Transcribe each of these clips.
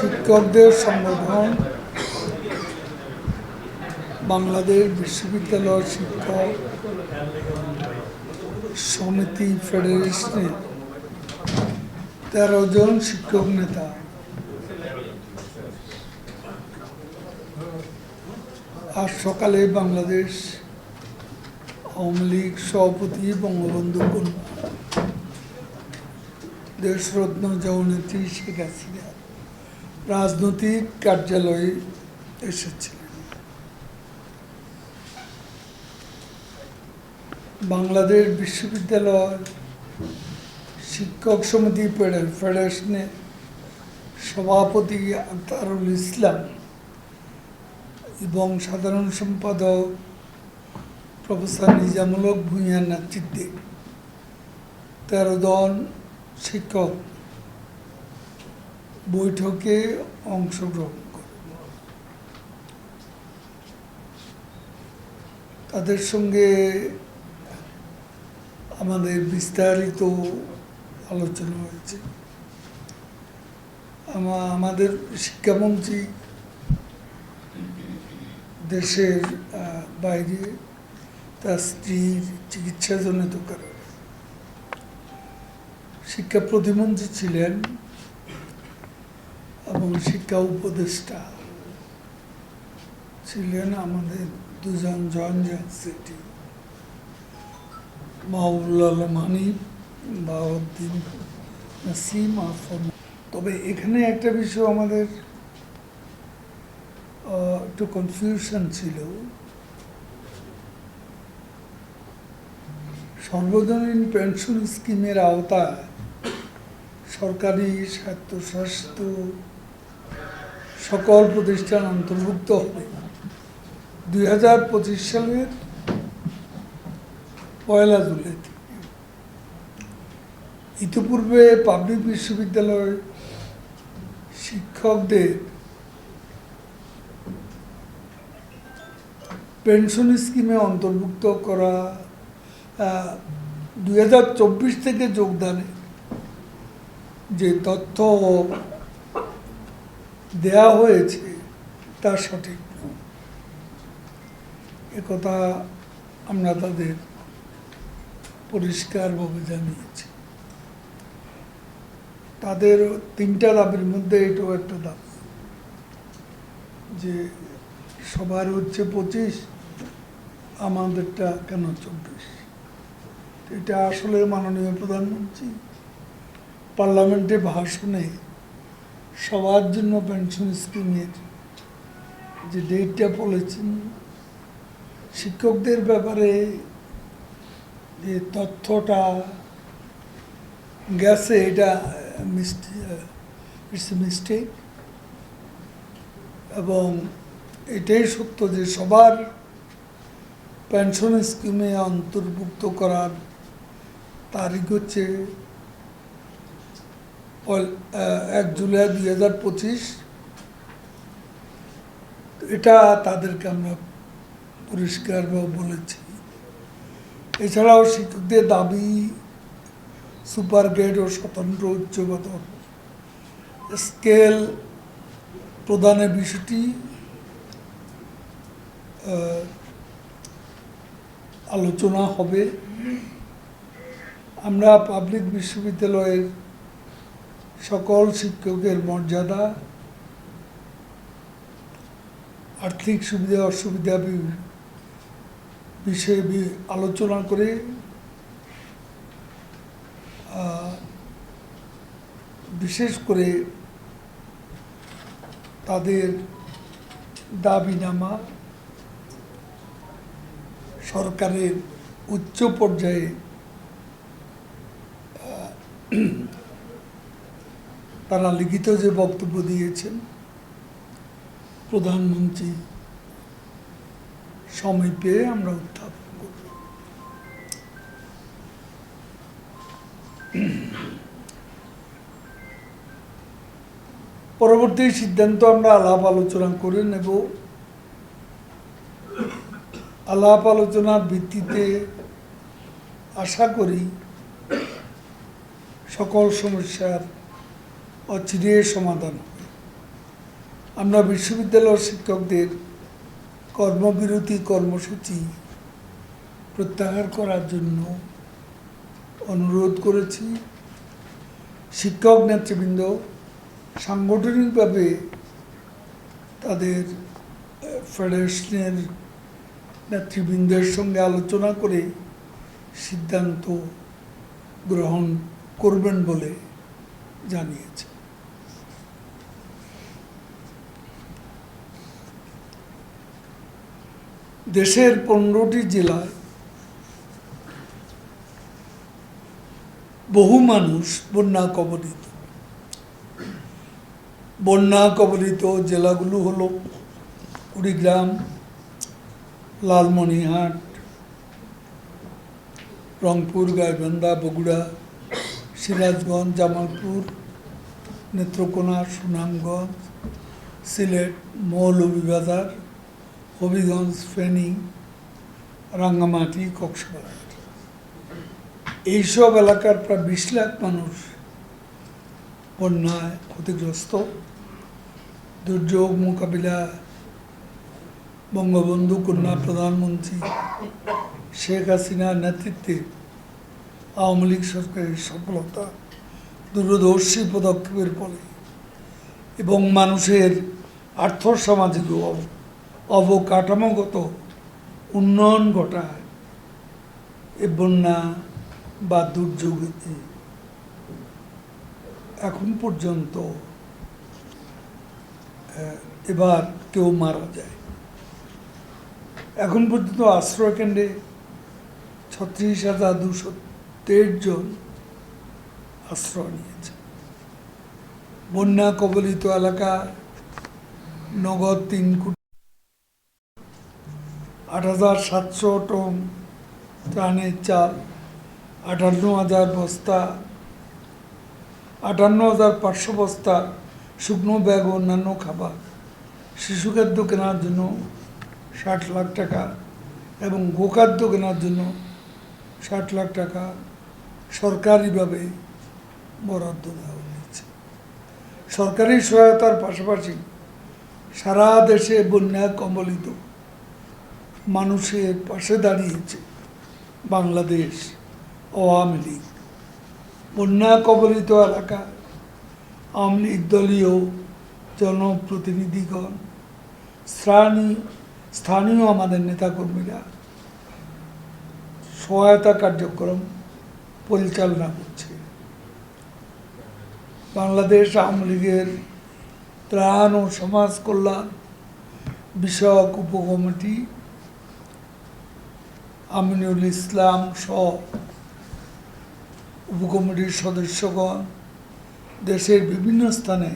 শিক্ষকদের সংগঠন বাংলাদেশ বিশ্ববিদ্যালয় শিক্ষক সমিতি ফেডারেশনের তেরো জন শিক্ষক নেতা। আজ সকালে বাংলাদেশ আওয়ামী লীগ সভাপতি বঙ্গবন্ধু কন্যা দেশরত্ন জগনেত্রী শেখ হাসিনা রাজনৈতিক কার্যালয়ে এসেছিলেন। বাংলাদেশ বিশ্ববিদ্যালয় শিক্ষক সমিতি ফেডার- ফেডারেশনের সভাপতি আক্তারুল ইসলাম এবং সাধারণ সম্পাদক প্রফেসর নিজামূলক ভূঁইয়ার নেতৃত্বে তেরো জন শিক্ষক বৈঠকে অংশগ্রহণ করে। তাদের সঙ্গে আমাদের বিস্তারিত আলোচনা হয়েছে। আমাদের শিক্ষামন্ত্রী দেশের বাইরে তার স্ত্রীর চিকিৎসাজনিত কারণে শিক্ষা প্রতিমন্ত্রী ছিলেন এবং শিক্ষা উপদেষ্টা ছিলেন আমাদের দুজন জঞ্জান সিটি মাহবুল বাউদ্দিন নাসিম আফম তবে এখানে একটা বিষয় আমাদের একটু কনফিউশন ছিল। সর্বজনীন পেনশন স্কিমের আওতায় সরকারি স্বায়ত্তশাসিত সকল প্রতিষ্ঠান অন্তর্ভুক্ত হবে। দুই হাজার পঁচিশ সালের পয়লা জুলাই ইতিপূর্বে পাবলিক বিশ্ববিদ্যালয় শিক্ষকদের পেনশন স্কিমে অন্তর্ভুক্ত করা দুই হাজার চব্বিশ থেকে যোগদানে যে তথ্য দেয়া হয়েছে, তা সঠিক। একথা আমরা তাদের পরিষ্কারভাবে জানিয়েছি তাদের তিনটা দাবির মধ্যে এটাও একটা দাবি, যে সবার হচ্ছে পঁচিশ, আমাদেরটা কেন চব্বিশ এটা আসলে মাননীয় প্রধানমন্ত্রী, পার্লামেন্টে ভাষণে সবার জন্য পেনশন স্কিমের যে ডেটটা বলেছেন, শিক্ষকদের ব্যাপারে যে তথ্যটা গেছে, এটা ইটস মিস্টেক এবং এটাই সত্য যে সবার পেনশন স্কিমে অন্তর্ভুক্ত করার তারিখ হচ্ছে এক জুলাই দুই হাজার পঁচিশ, এটা তাদেরকে আমরা পরিষ্কারভাবে বলেছি। এছাড়াও শিক্ষকদের দাবি, সুপার গ্রেড ও স্বতন্ত্র উচ্চ বেতন স্কেল প্রদানের বিষয়টি আলোচনা হবে। আমরা পাবলিক বিশ্ববিদ্যালয়ের সকল শিক্ষকের মর্যাদা, আর্থিক সুবিধা, অসুবিধা বিষয়ে আলোচনা করে বিশেষ করে তাদের দাবিনামা সরকারের উচ্চ পর্যায়ে তারা লিখিত যে বক্তব্য দিয়েছেন, প্রধানমন্ত্রী সময় পেয়ে আমরা উত্থাপন করব। পরবর্তী সিদ্ধান্ত আমরা আলাপ আলোচনা করে নেব। আলাপ আলোচনার ভিত্তিতে আশা করি সকল সমস্যার অচিরে সমাধান হবে। আমরা বিশ্ববিদ্যালয়ের শিক্ষকদের কর্মবিরতি কর্মসূচি প্রত্যাহার করার জন্য অনুরোধ করেছি। শিক্ষক নেতৃবৃন্দ সাংগঠনিকভাবে তাদের ফেডারেশনের নেতৃবৃন্দের সঙ্গে আলোচনা করে সিদ্ধান্ত গ্রহণ করবেন বলে জানিয়েছে। দেশের পনেরোটি জেলায় বহু মানুষ বন্যা কবলিত বন্যা কবলিত জেলাগুলো হলো কুড়িগ্রাম, লালমনিরহাট, রংপুর, গাইবান্ধা, বগুড়া, সিরাজগঞ্জ, জামালপুর, নেত্রকোনা, সুনামগঞ্জ, সিলেট, মৌলভীবাজার হবিগঞ্জ ফেনী রাঙ্গামাটি কক্সবাজার এইসব এলাকার প্রায় বিশ লাখ মানুষ বন্যায় ক্ষতিগ্রস্ত। দুর্যোগ মোকাবিলা, বঙ্গবন্ধু কন্যা প্রধানমন্ত্রী শেখ হাসিনার নেতৃত্বে আওয়ামী লীগ সরকারের সফলতা, দূরদর্শী পদক্ষেপের ফলে এবং মানুষের আর্থসামাজিক অব- অবকাঠামোগত উন্নয়ন ঘটায় এ বন্যা বা দুর্যোগেতে। এখন পর্যন্ত এবার কেউ মারা যায়। এখন পর্যন্ত আশ্রয় কেন্দ্রে ছত্রিশ হাজার দুশো তেইশ জন আশ্রয় নিয়েছে। বন্যা কবলিত এলাকা নগদ তিন কোটি আট হাজার সাতশো টন ত্রাণের চাল, আটান্ন হাজার বস্তা, আটান্ন হাজার পাঁচশো বস্তা শুকনো ব্যাগ ও অন্যান্য খাবার। শিশু খাদ্য কেনার জন্য ষাট লাখ টাকা এবং গোখাদ্য কেনার জন্য ষাট লাখ টাকা সরকারিভাবে বরাদ্দ দেওয়া হয়েছে। সরকারি সহায়তার পাশাপাশি সারা দেশে বন্যা কম্বলিত মানুষের পাশে দাঁড়িয়েছে বাংলাদেশ আওয়ামী লীগ। বন্যা কবলিত এলাকা, আওয়ামী লীগ দলীয় জনপ্রতিনিধিগণ, স্থানীয় স্থানীয় আমাদের নেতাকর্মীরা, সহায়তা কার্যক্রম পরিচালনা করছে। বাংলাদেশ আওয়ামী লীগের ত্রাণ ও সমাজ কল্যাণ বিষয়ক উপকমিটি আমিনুল ইসলাম সহ উপকমিটির সদস্যগণ দেশের বিভিন্ন স্থানে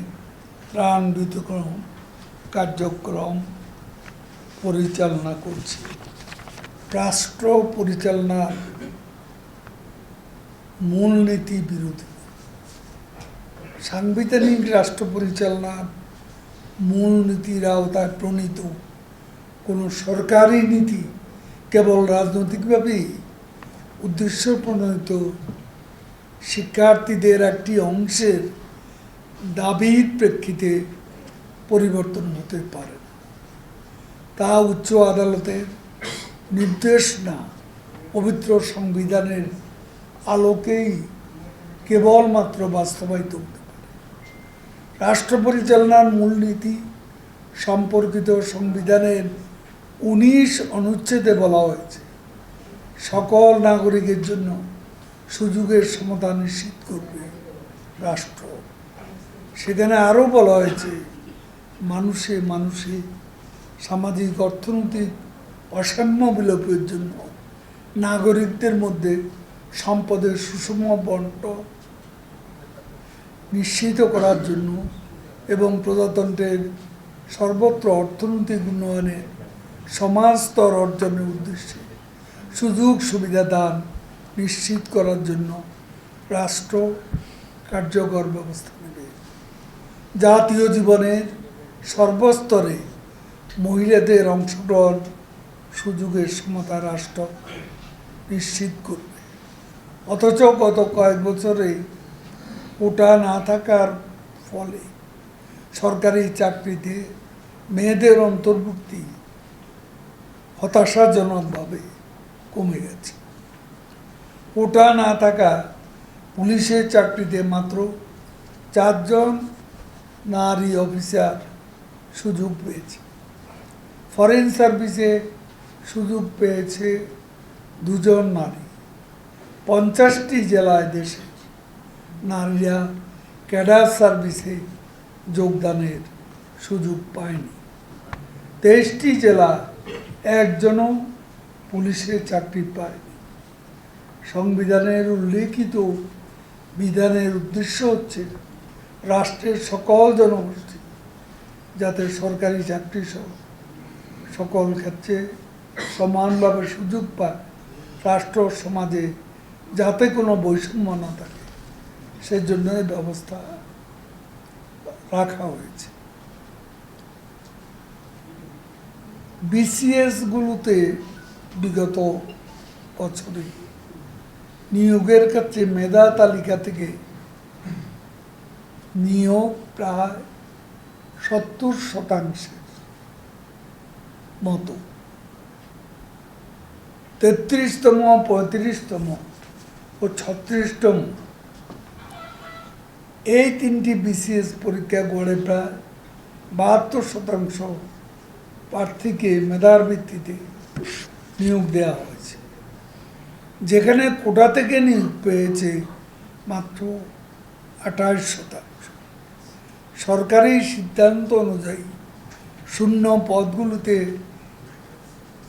ত্রাণ বিতরণ কার্যক্রম পরিচালনা করছে। রাষ্ট্র পরিচালনার মূলনীতি বিরোধী। সাংবিধানিক রাষ্ট্র পরিচালনার মূলনীতির আওতায় প্রণীত কোনো সরকারি নীতি কেবল রাজনৈতিকভাবেই উদ্দেশ্য প্রণীত শিক্ষার্থীদের একটি অংশের দাবির প্রেক্ষিতে পরিবর্তন হতে পারে। তা উচ্চ আদালতের নির্দেশ না, পবিত্র সংবিধানের আলোকেই কেবলমাত্র বাস্তবায়িত হতে পারে রাষ্ট্র পরিচালনার মূলনীতি সম্পর্কিত সংবিধানের উনিশ অনুচ্ছেদে বলা হয়েছে, সকল নাগরিকের জন্য সুযোগের সমতা নিশ্চিত করবে রাষ্ট্র। সেখানে আরও বলা হয়েছে, মানুষে মানুষে সামাজিক অর্থনৈতিক অসাম্য বিলোপের জন্য নাগরিকদের মধ্যে সম্পদের সুষম বন্ট নিশ্চিত করার জন্য এবং প্রজাতন্ত্রের সর্বত্র অর্থনৈতিক উন্নয়নে সমাজ স্তর অর্জনের উদ্দেশ্যে সুযোগ সুবিধা দান নিশ্চিত করার জন্য রাষ্ট্র কার্যকর ব্যবস্থা নেবে। জাতীয় জীবনের সর্বস্তরে মহিলাদের অংশগ্রহণ সুযোগের সমতা রাষ্ট্র নিশ্চিত করবে। অথচ গত কয়েক বছরে কোটা না থাকার ফলে সরকারি চাকরিতে মেয়েদের অন্তর্ভুক্তি হতাশাজনকভাবে কমে গেছে। কোটা না থাকা পুলিশের চাকরিতে মাত্র চারজন নারী অফিসার সুযোগ পেয়েছে। ফরেন সার্ভিসে সুযোগ পেয়েছে দুজন নারী। পঞ্চাশটি জেলায় দেশে নারীরা ক্যাডার সার্ভিসে যোগদানের সুযোগ পায়নি। তেইশটি জেলা একজনও পুলিশের চাকরি পায়নি। সংবিধানের উল্লেখিত বিধানের উদ্দেশ্য হচ্ছে রাষ্ট্রের সকল জনগোষ্ঠী, যাতে সরকারি চাকরি সহ সকল ক্ষেত্রে সমানভাবে সুযোগ পায় রাষ্ট্র সমাজে, যাতে কোনো বৈষম্য না থাকে। সেজন্য ব্যবস্থা রাখা হয়েছে। বিসিএস গুলোতে বিগত বছরে নিয়োগের ক্ষেত্রে মেধা তালিকা থেকে নিয়োগ প্রায় সত্তর শতাংশের মতো। তেত্রিশতম, পঁয়ত্রিশতম ও ছত্রিশতম। এই তিনটি বিসিএস পরীক্ষা গড়ে প্রায় বাহাত্তর শতাংশ প্রার্থীকে মেধার ভিত্তিতে নিয়োগ দেওয়া হয়েছে। যেখানে কোটা থেকে নিয়োগ পেয়েছে মাত্র আঠাশ শতাংশ। সরকারি সিদ্ধান্ত অনুযায়ী শূন্য পদগুলোতে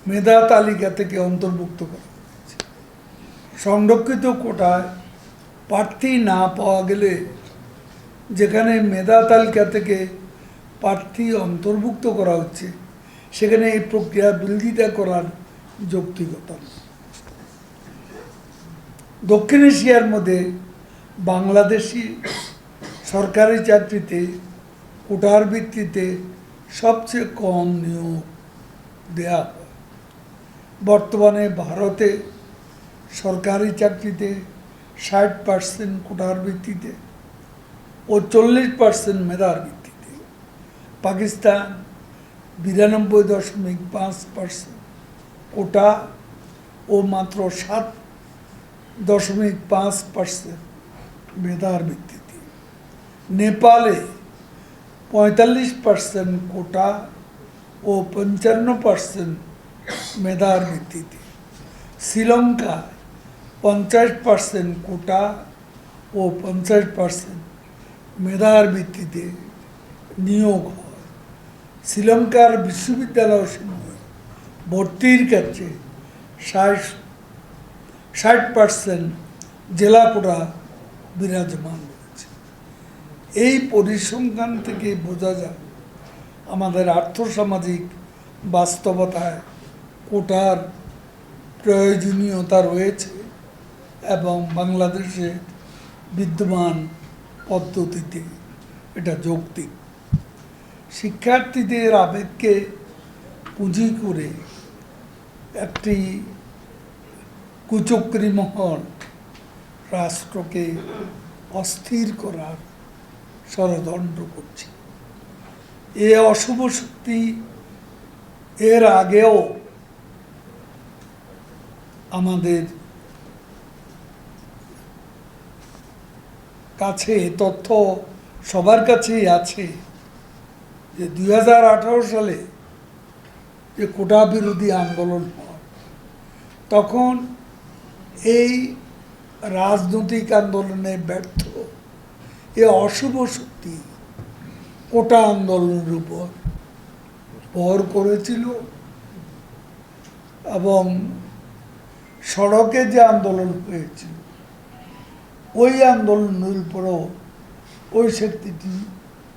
মেধা তালিকা থেকে অন্তর্ভুক্ত করা হয়েছে। সংরক্ষিত কোটায় প্রার্থী না পাওয়া গেলে যেখানে মেধা তালিকা থেকে প্রার্থী অন্তর্ভুক্ত করা হচ্ছে সেখানে এই প্রক্রিয়া বিরোধিতা করার যৌক্তিকতা। দক্ষিণ এশিয়ার মধ্যে বাংলাদেশি সরকারি চাকরিতে, কোটার ভিত্তিতে সবচেয়ে কম নিয়োগ দেয়া বর্তমানে ভারতে সরকারি চাকরিতে ষাট পার্সেন্ট, কোটার ভিত্তিতে ও চল্লিশ পার্সেন্ট মেধার ভিত্তিতে। পাকিস্তান বিরানব্বই দশমিক পাঁচ পার্সেন্ট। কোটা ও মাত্র সাত দশমিক পাঁচ পার্সেন্ট মেধার ভিত্তিতে। নেপালে পঁয়তাল্লিশ পার্সেন্ট কোটা ও পঞ্চান্ন পার্সেন্ট মেধার ভিত্তিতে। শ্রীলঙ্কায় পঞ্চাশ পার্সেন্ট কোটা ও পঞ্চাশ পার্সেন্ট মেধার ভিত্তিতে নিয়োগ হয়। শ্রীলঙ্কার বিশ্ববিদ্যালয় ভর্তির ক্ষেত্রে ষাট ষাট পার্সেন্ট জেলা কোটা বিরাজমান রয়েছে। এই পরিসংখ্যান থেকে বোঝা যায় আমাদের আর্থসামাজিক বাস্তবতায় কোটার প্রয়োজনীয়তা রয়েছে এবং বাংলাদেশে বিদ্যমান পদ্ধতিতে এটা যৌক্তিক। শিক্ষার্থীদের আবেগকে পুঁজি করে একটি কুচক্রী মহল রাষ্ট্রকে অস্থির করার ষড়যন্ত্র করছে। এ অশুভ শক্তি এর আগেও আমাদের কাছে তথ্য সবার কাছেই আছে। যে দু হাজার আঠারো সালে যে কোটা বিরোধী আন্দোলন হয়, তখন এই রাজনৈতিক আন্দোলনে ব্যর্থ, এ অশুভ শক্তি কোটা আন্দোলনের উপর ভর করেছিল এবং সড়কে যে আন্দোলন হয়েছিল, ওই আন্দোলনের উপরও ওই শক্তিটি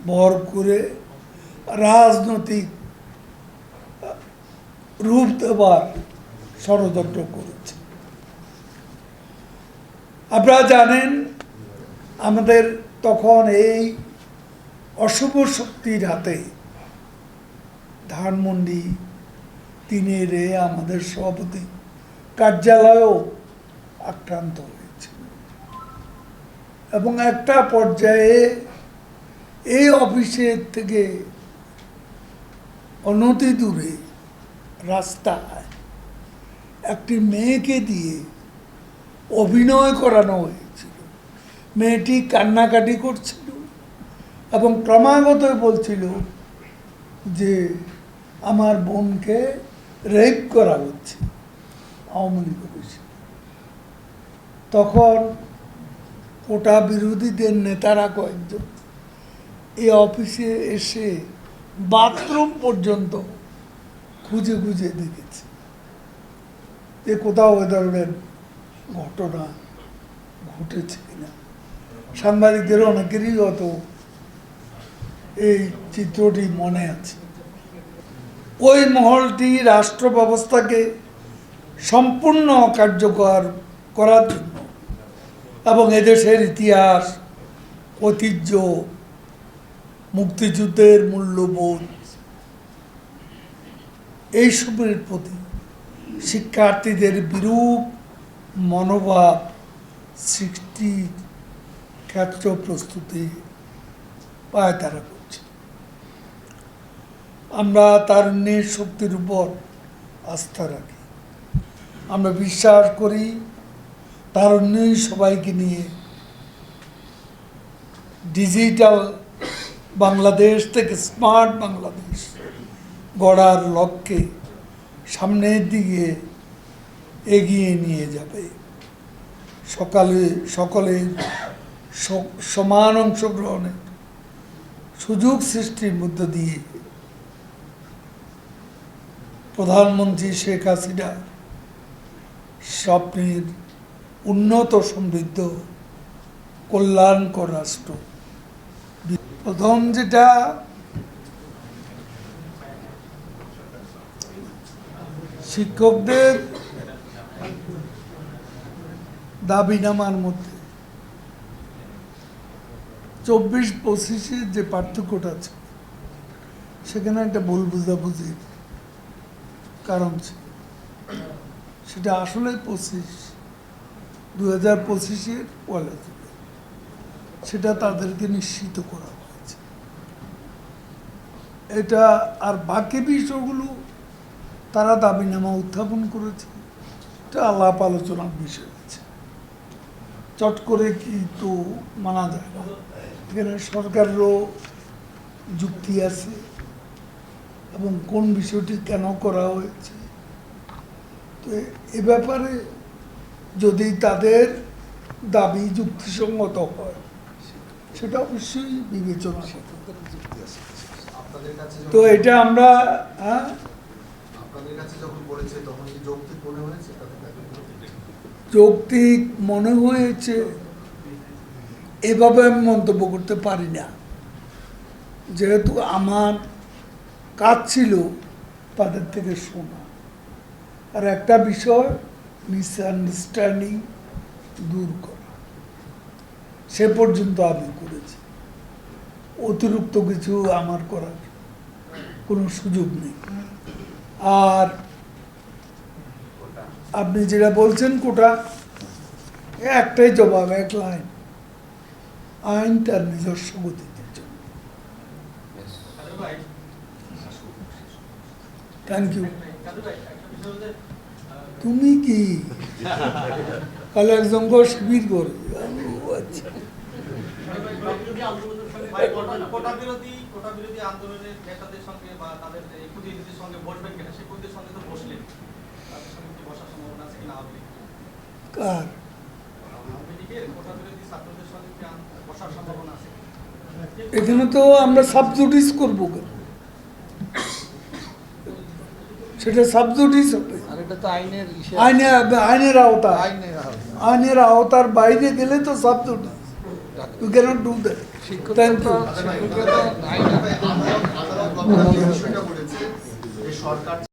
ভর করে রাজনৈতিক রূপ দেবার ষড়যন্ত্র করেছে। আপনারা জানেন, আমাদের তখন এই অশুভ শক্তির হাতে ধানমন্ডি, তিনের এ আমাদের সভাপতি কার্যালয়ও আক্রান্ত হয়েছে। এবং একটা পর্যায়ে এই অফিসের থেকে অনতি দূরে রাস্তায় একটি মেয়েকে দিয়ে অভিনয় করানো হয়েছিল। মেয়েটি কান্নাকাটি করছিল এবং ক্রমাগত বলছিল যে, আমার বোনকে রেপ করা হচ্ছে। আওয়ামী লীগ তখন কোটা বিরোধীদের নেতারা কয়েকজন এই অফিসে এসে বাথরুম পর্যন্ত খুঁজে খুঁজে দেখেছি যে কোথাও এ ধরনের ঘটনা ঘটেছে কিনা। সাংবাদিকদের অনেকেরই হয়তো এই চিত্রটি মনে আছে। ওই মহলটি রাষ্ট্র ব্যবস্থাকে সম্পূর্ণ অকার্যকর করার জন্য এবং এদেশের ইতিহাস, ঐতিহ্য মুক্তিযুদ্ধের মূল্যবোধ। এইসবের প্রতি শিক্ষার্থীদের বিরূপ মনোভাব সৃষ্টি ক্ষেত্র প্রস্তুতি পায় তারা করছে। আমরা তারুণ্যের শক্তির উপর আস্থা রাখি। আমরা বিশ্বাস করি তারুণ্যই সবাইকে নিয়ে ডিজিটাল বাংলাদেশ থেকে স্মার্ট বাংলাদেশ গড়ার লক্ষ্যে সামনের দিকে এগিয়ে নিয়ে যাবে। সকালে, সকলে সমান অংশগ্রহণের সুযোগ সৃষ্টির মধ্য দিয়ে প্রধানমন্ত্রী শেখ হাসিনা স্বপ্নের উন্নত সমৃদ্ধ কল্যাণকর রাষ্ট্র প্রথম যেটা শিক্ষকদের দাবিনামার মধ্যে চব্বিশ পঁচিশের যে পার্থক্যটা আছে, সেখানে একটা ভুল বুঝাবুঝির কারণ ছিল। সেটা আসলে পঁচিশ দু হাজার পঁচিশের সেটা তাদেরকে নিশ্চিত করা। এটা আর বাকি বিষয়গুলো তারা দাবিনামা উত্থাপন করেছে। এটা আলাপ আলোচনার বিষয় আছে চট করে কি তো মানা যায় না। এখানে সরকারেরও যুক্তি আছে এবং কোন বিষয়টি কেন করা হয়েছে। তো এ ব্যাপারে যদি তাদের দাবি যুক্তিসঙ্গত হয়, সেটা অবশ্যই বিবেচনা করতে হবে। তো এটা আমরা হ্যাঁ? যৌক্তিক মনে হয়েছে এভাবে আমি মন্তব্য করতে পারি না। যেহেতু আমার কাজ ছিল তাদের থেকে শোনা। আর একটা বিষয় মিসআন্ডারস্ট্যান্ডিং দূর করা। সে পর্যন্ত আমি করেছি। অতিরিক্ত কিছু আমার করার কোনো সুযোগ নেই। আর আপনি যেটা বলছেন কোটা একটাই জবাব এক লাইন আইন তার নিজস্ব গতিতে থ্যাংক ইউ তুমি কি? কাল একজনকে শিবির করে। আচ্ছা। কোটা বিরোধী কোটা বিরোধী আন্দোলনের নেতাদের সঙ্গে বা তাদের প্রতিনিধিদের সঙ্গে বসবেন কিনা সেই প্রতিনিধির সঙ্গে তো বসলেন তাদের সঙ্গে কি বসার সম্ভাবনা আছে কিনা আওয়ামী কার? আওয়ামী লীগের কোটা বিরোধী ছাত্রদের সঙ্গে কি বসার সম্ভাবনা আছে এখানে তো আমরা সাবজুডিস করব কেন? সেটা সাবজুডিস হবে। আর এটা তো আইনের আইনের আওতা আইনের আওতা। আইনের আওতার বাইরে গেলে তো sub judice you cannot do that thank you শিক্ষকতা শিক্ষকতা আইন আদালত আদালত গতকাল যে বিষয়টা বলেছে যে সরকার